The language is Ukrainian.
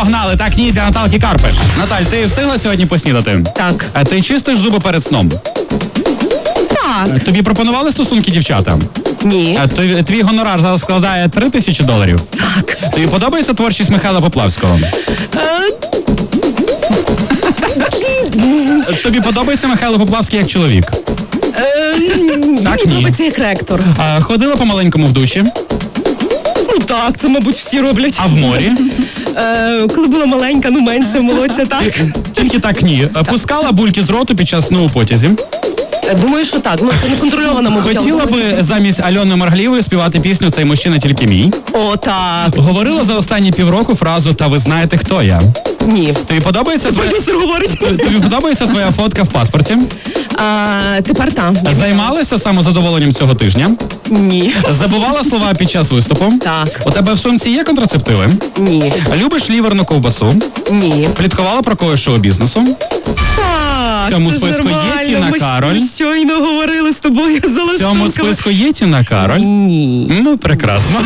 Погнали, так ні для Наталки Карпиш. Наталь, ти встигла сьогодні поснідати? Так. А ти чистиш зуби перед сном? Так. Тобі пропонували стосунки дівчата? Ні. А твій, твій гонорар зараз складає 3 тисячі доларів. Так. Тобі подобається творчість Михайла Поплавського? Е, Тобі подобається Михайло Поплавський як чоловік? е, Так, мені ні. подобається як ректор. А, ходила по маленькому в душі, Ну так, це, мабуть, всі роблять. а в морі? Е, коли була маленька, ну менше, молодша, так. Тільки так ні. Пускала бульки з роту під час сну у потязі. Е, Думаю, що так. Ну це не контрольовано, мабуть. Хотіла би замість Альони Марглієвої співати пісню Цей мужчина тільки мій. О, так. Говорила за останні півроку фразу Та ви знаєте, хто я. Ні. Тобі подобається твоя Продюсер говорить. тобі подобається твоя фотка в паспорті? А, тепер так. Займалася самозадоволенням цього тижня? Ні. Забувала слова під час виступу? Так. У тебе в сумці є контрацептиви? Ні. Любиш ліверну ковбасу? Ні. Пліткувала про когось шоу-бізнесу? Так, В цьому це ж списку є нормально. Тіна Ми Кароль? щойно говорили з тобою за В цьому списку є Тіна Кароль? Ні. Ну, прекрасно.